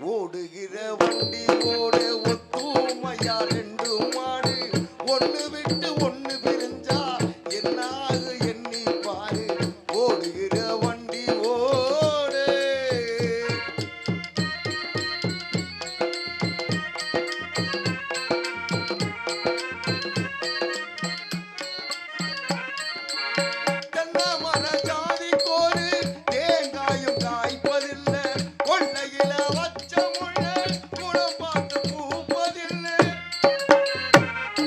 ஓடுகிற வண்டி ஓடு ஒத்துமையா ரெண்டு மாடு. ஒன்று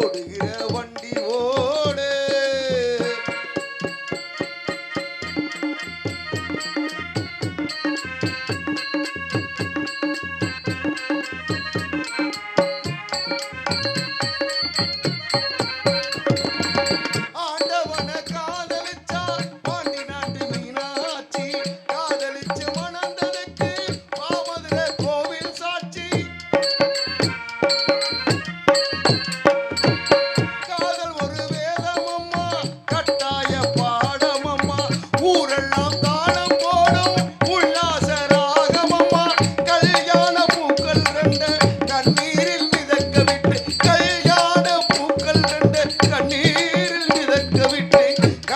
ஓடுகிற வண்டி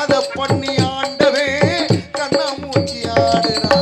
அதை பண்ணி ஆண்டவே கண்ணா மூச்சி ஆடுனா